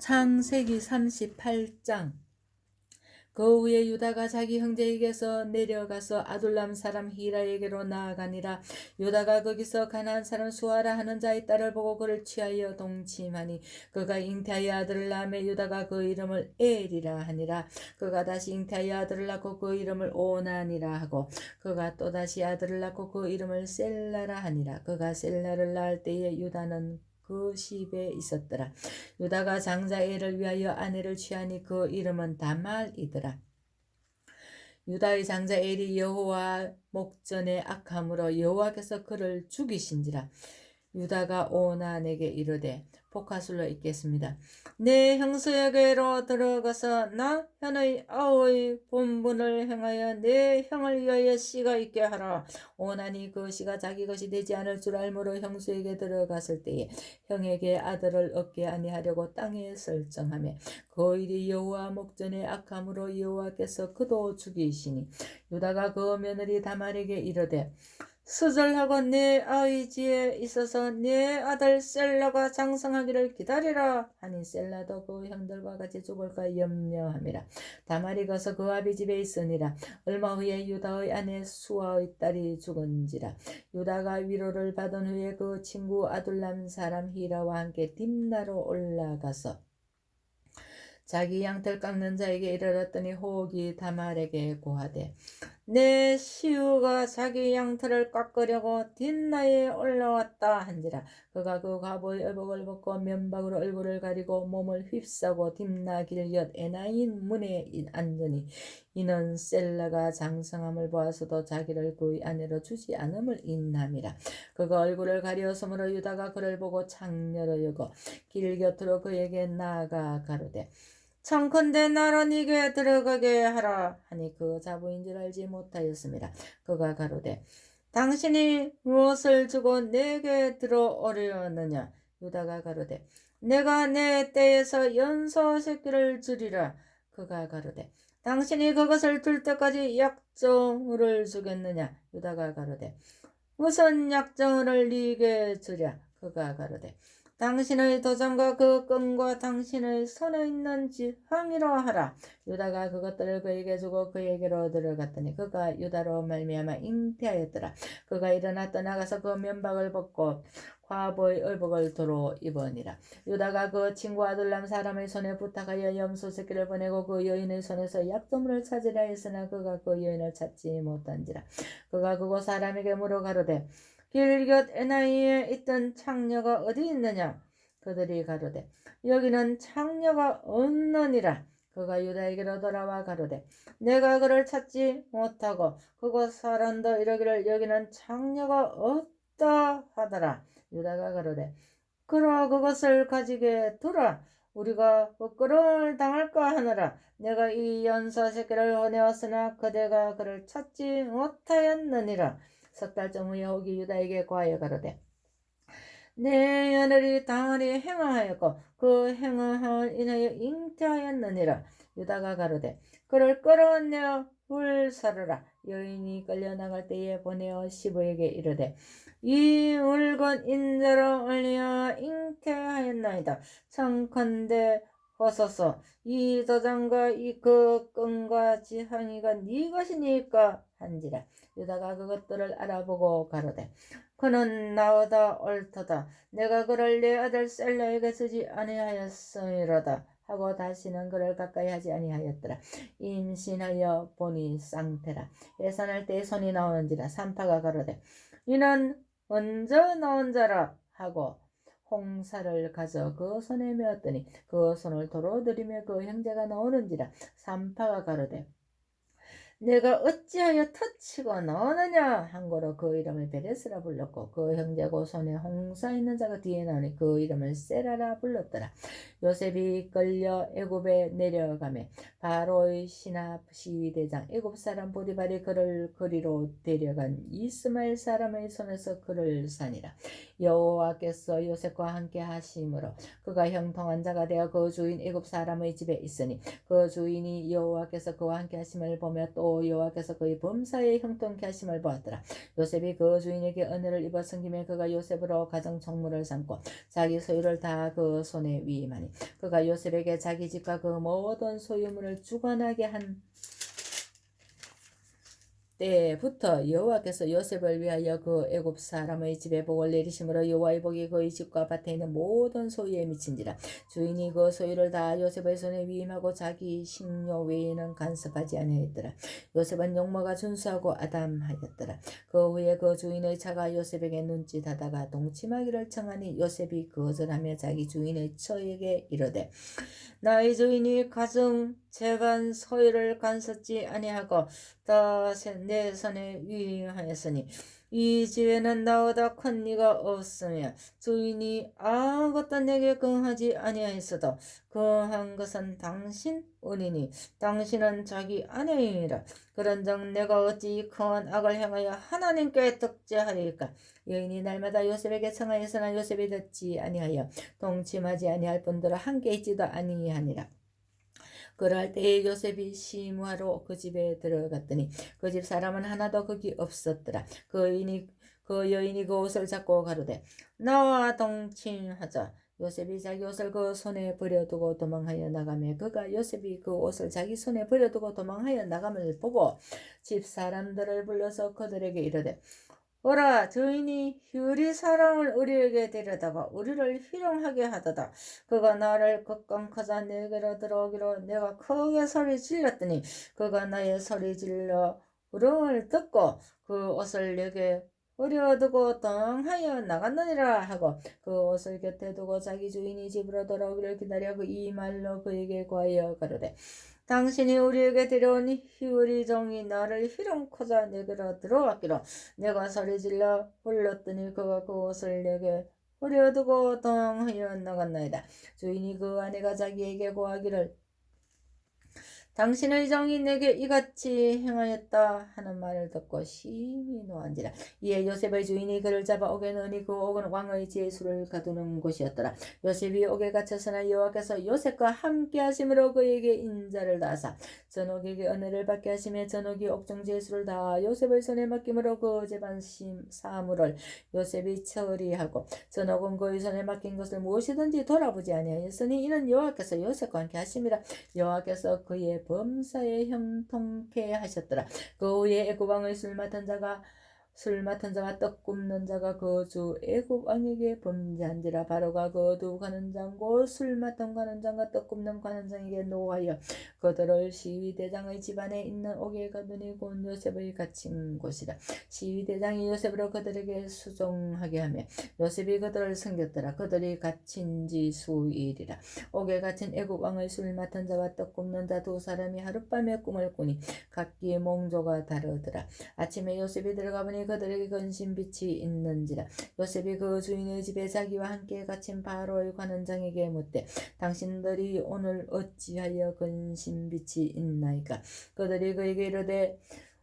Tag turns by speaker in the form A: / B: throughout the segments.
A: 창세기 38장. 그 후에 유다가 자기 형제에게서 내려가서 아둘람 사람 히라에게로 나아가니라. 유다가 거기서 가나안 사람 수아라 하는 자의 딸을 보고 그를 취하여 동침하니 그가 잉태하여 아들을 낳음에 유다가 그 이름을 엘이라 하니라. 그가 다시 잉태하여 아들을 낳고 그 이름을 오난이라 하고 그가 또 다시 아들을 낳고 그 이름을 셀라라 하니라. 그가 셀라를 낳을 때에 유다는 그 집에 있었더라. 유다가 장자 엘을 위하여 아내를 취하니 그 이름은 다말이더라. 유다의 장자 엘이 여호와 목전에 악함으로 여호와께서 그를 죽이신지라. 유다가 오난에게 이르되 복화술로 읽겠습니다. 내 형수에게로 들어가서 나 현의 아우의 본분을 행하여 내 형을 위하여 씨가 있게 하라. 오난이 그 씨가 자기 것이 되지 않을 줄 알므로 형수에게 들어갔을 때에 형에게 아들을 얻게 아니하려고 땅에 설정하며 그 일이 여호와 목전에 악함으로 여호와께서 그도 죽이시니 유다가 그 며느리 다말에게 이르되 수절하고 내 아이지에 있어서 내 아들 셀라가 장성하기를 기다리라. 하니 셀라도 그 형들과 같이 죽을까 염려함이라. 다말이 가서 그 아비 집에 있으니라. 얼마 후에 유다의 아내 수아의 딸이 죽은지라. 유다가 위로를 받은 후에 그 친구 아둘람 사람 히라와 함께 딥나로 올라가서 자기 양털 깎는 자에게 이르렀더니 호옥이 다말에게 고하되 내 시우가 자기 양털을 깎으려고 뒷나에 올라왔다 한지라 그가 그 과보의 의복을 벗고 면박으로 얼굴을 가리고 몸을 휩싸고 뒷나 길곁 에나인 문에 앉으니 이는 셀라가 장성함을 보아서도 자기를 그의 아내로 주지 않음을 인함이라. 그가 얼굴을 가리었으므로 유다가 그를 보고 창녀로 여고 길 곁으로 그에게 나아가 가로되 청컨대 나로 네게 들어가게 하라 하니 그 자부인 줄 알지 못하였습니다. 그가 가로되 당신이 무엇을 주고 내게 들어오려느냐? 유다가 가로되 내가 내 때에서 연소 새끼를 주리라. 그가 가로되 당신이 그것을 둘 때까지 약정을 주겠느냐? 유다가 가로되 무슨 약정을 네게 주랴? 그가 가로되 당신의 도장과 그 끈과 당신의 손에 있는 지팡이로 하라. 유다가 그것들을 그에게 주고 그에게로 들어갔더니 그가 유다로 말미암아 잉태하였더라. 그가 일어나 떠나가서 그 면박을 벗고 과보의 의복을 도로 입으니라. 유다가 그 친구 아들람 사람의 손에 부탁하여 염소 새끼를 보내고 그 여인의 손에서 약조물을 찾으려 했으나 그가 그 여인을 찾지 못한지라. 그가 그곳 사람에게 물어 가로되 길곁 에나이에 있던 창녀가 어디 있느냐? 그들이 가로되 여기는 창녀가 없느니라. 그가 유다에게로 돌아와 가로되 내가 그를 찾지 못하고 그곳 사람도 이러기를 여기는 창녀가 없다 하더라. 유다가 가로되 그러 그것을 가지게 두라. 우리가 부끄러움을 당할까 하느라 내가 이 연사 새끼를 보내었으나 그대가 그를 찾지 못하였느니라. 석 달쯤 후에 호기 유다에게 고하여 가로되 내 며느리 당하리 행하였고 그 행함을 인하여 잉태하였느니라. 유다가 가로되 그를 끌어내어 불사르라. 여인이 끌려나갈 때에 보내어 시부에게 이르되 이 물건 인자로 올려 잉태하였나이다. 청컨대 호소서 이 도장과 이 그 끈과 지팡이가 네 것이니까 한지라. 유다가 그것들을 알아보고 가로되 그는 나보다 옳도다. 내가 그를 내 아들 셀라에게 쓰지 아니하였음이로다. 하고 다시는 그를 가까이 하지 아니하였더라. 임신하여 보니 쌍태라. 해산할 때 손이 나오는지라 산파가 가로되 이는 먼저 나온 자라. 하고 홍사를 가져 그 손에 메었더니 그 손을 도로 들이며 그 형제가 나오는지라 산파가 가로되 내가 어찌하여 터치고 나오느냐? 한 거로 그 이름을 베레스라 불렀고 그 형제고 손에 홍사 있는 자가 뒤에 나오니 그 이름을 세라라 불렀더라. 요셉이 끌려 애굽에 내려가며 바로의 신하 시위대장 애굽 사람 보디발이 그를 거리로 데려간 이스마엘 사람의 손에서 그를 사니라. 여호와께서 요셉과 함께 하심으로 그가 형통한 자가 되어 그 주인 애굽 사람의 집에 있으니 그 주인이 여호와께서 그와 함께 하심을 보며 또 보고 여호와께서 그의 범사에 형통케 하심을 보았더라. 요셉이 그 주인에게 은혜를 입어 섬김에 그가 요셉으로 가정 총무를 삼고 자기 소유를 다 그 손에 위임하니 그가 요셉에게 자기 집과 그 모든 소유물을 주관하게 한 때부터 여호와께서 요셉을 위하여 그 애굽 사람의 집에 복을 내리심으로 여호와의 복이 그의 집과 밭에 있는 모든 소유에 미친지라. 주인이 그 소유를 다 요셉의 손에 위임하고 자기 식료 외에는 간섭하지 아니하였더라. 요셉은 용모가 준수하고 아담하였더라. 그 후에 그 주인의 차가 요셉에게 눈짓하다가 동침하기를 청하니 요셉이 거절하며 자기 주인의 처에게 이르되 나의 주인이 가정 재간 소유를 간섭지 아니하고 다 내 손에 위임하였으니 이 집에는 나보다 큰 이가 없으며 주인이 아무것도 내게 긍하지 아니하였어도 그한 것은 당신 은이니 당신은 자기 아내이니라. 그런즉 내가 어찌 큰 악을 행하여 하나님께 득제하리까? 여인이 날마다 요셉에게 청하였으나 요셉이 듣지 아니하여 동침하지 아니할 뿐더러 함께 있지도 아니하니라 그럴 때에 요셉이 시무하러 그 집에 들어갔더니 그 집 사람은 하나도 거기 없었더라. 그 여인이 그 여인이 그 옷을 잡고 가로되 나와 동침하자. 요셉이 자기 옷을 그 손에 버려두고 도망하여 나가며 그가 요셉이 그 옷을 자기 손에 버려두고 도망하여 나감을 보고 집 사람들을 불러서 그들에게 이르되 오라 주인이 휴리 사람을 우리에게 데려다가 우리를 희롱하게 하도다. 그가 나를 극강하자 내게로 들어오기로 내가 크게 소리 질렀더니 그가 나의 소리 질러 울음을 듣고 그 옷을 내게 버려두고 덩하여 나갔느니라 하고 그 옷을 곁에 두고 자기 주인이 집으로 돌아오기를 기다려 그 이 말로 그에게 과하여 가로되 당신이 우리에게 데려온 히브리 종이 나를 희롱코자 내게로 들어왔기로 내가 소리질러 불렀더니 그가 그 옷을 내게 버려두고 동하여 나갔나이다. 주인이 그 아내가 자기에게 고하기를 당신의 정이 내게 이같이 행하였다 하는 말을 듣고 심히 노한지라. 이에 요셉의 주인이 그를 잡아 옥에 넣으니 그 옥은 왕의 제수를 가두는 곳이었더라. 요셉이 옥에 갇혔으나 여호와께서 요셉과 함께 하심으로 그에게 인자를 다하사 전옥에게 은혜를 받게 하심에 전옥이 옥중 제수를 다 요셉의 손에 맡김으로 그 재반 사물을 요셉이 처리하고 전옥은 그의 손에 맡긴 것을 무엇이든지 돌아보지 아니하였으니 이는 여호와께서 요셉과 함께 하심이라. 여호와께서 그의 범사에 형통케 하셨더라. 그 후에 애굽 왕의 술 맡은 자가 술 맡은 자와 떡 굽는 자가 그 주 애굽 왕에게 범죄한지라 바로가 그두 가는 장고 술 맡은 가는 장과 떡 굽는 가는 장에게 노하여 그들을 시위대장의 집안에 있는 옥에 가두니 곧 요셉의 갇힌 곳이라. 시위대장이 요셉으로 그들에게 수종하게 하며 요셉이 그들을 섬겼더라. 그들이 갇힌 지 수일이라. 옥에 갇힌 애굽 왕의 술 맡은 자와 떡 굽는 자 두 사람이 하룻밤에 꿈을 꾸니 각기 몽조가 다르더라. 아침에 요셉이 들어가 보니 그들에게 근심빛이 있는지라. 요셉이 그 주인의 집에 자기와 함께 갇힌 바로의 관원장에게 묻되 당신들이 오늘 어찌하여 근심빛이 있나이까? 그들이 그에게 이르되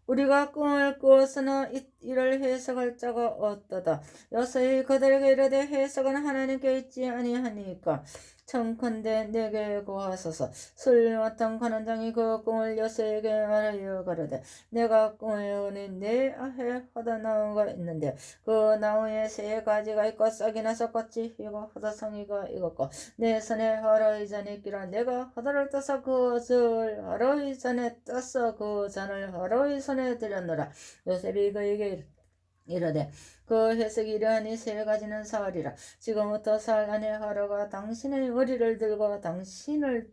A: 우리가 꿈을 꾸었으나 이를 해석할 자가 없도다. 여서히 그들에게 이르되 해석은 하나님께 있지 아니하니까 청컨대 내게 구하소서. 술 맡은 관원장이 그 꿈을 여서에게 말하여 가로되 내가 꿈을 보니 내 앞에 허다나무가 있는데 그 나무에 세 가지가 있고 싹이 나서 꽃이 피고 허다성이가 익었고 내 손에 허러이 잔이 있기라 내가 허다를 떠서 그것을 허러이 잔에 떠서 그 잔을 허러이 손에 들였노라. 요셉이 그에게 이르되 그 해석이 이러하니 세 가지는 사흘이라 지금부터 사흘 안에 하루가 당신의 머리를 들고 당신을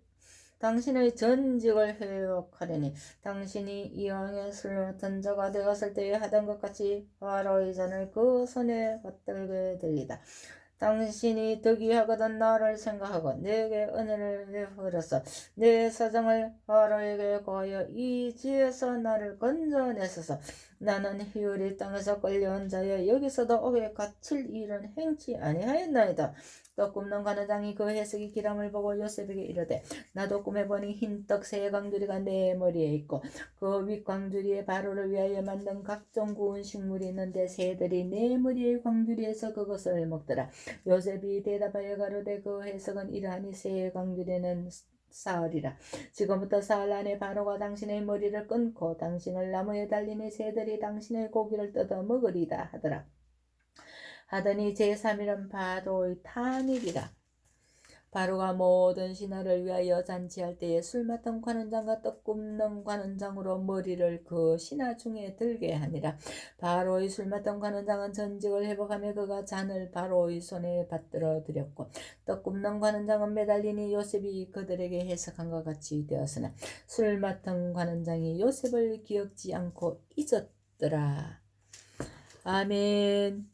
A: 당신의 전직을 회복하려니 당신이 이왕에 술 맡은 자가 되었을 때에 하던 것 같이 바로의 잔을 그 손에 받들게 되리다. 당신이 득이하거든 나를 생각하고 내게 은혜를 베풀어서 내 사정을 바로에게 구하여 이 지에서 나를 건져내소서. 나는 희율이 땅에서 끌려온 자여 여기서도 옥에 갇힐 일은 행치 아니하였나이다 떡 굽는 관원장이 그 해석이 기람을 보고 요셉에게 이르되 나도 꿈에 보니 흰 떡 세 광주리가 내 머리에 있고 그 윗광주리에 바로를 위하여 만든 각종 구운 식물이 있는데 새들이 내 머리의 광주리에서 그것을 먹더라. 요셉이 대답하여 가로되 그 해석은 이러하니 새 광주리는 사흘이라. 지금부터 사흘 안에 바로가 당신의 머리를 끊고 당신을 나무에 이 새들이 당신의 고기를 뜯어 먹으리다 하더라 하더니 제3일은 바로의 탄일이라 바로가 모든 신하를 위하여 잔치할 때에 술 맡은 관원장과 떡 굽는 관원장으로 머리를 그 신하 중에 들게 하니라. 바로의 술 맡은 관원장은 전직을 회복하며 그가 잔을 바로의 손에 받들어 드렸고 떡 굽는 관원장은 매달리니 요셉이 그들에게 해석한 것 같이 되었으나 술 맡은 관원장이 요셉을 기억지 않고 잊었더라. 아멘.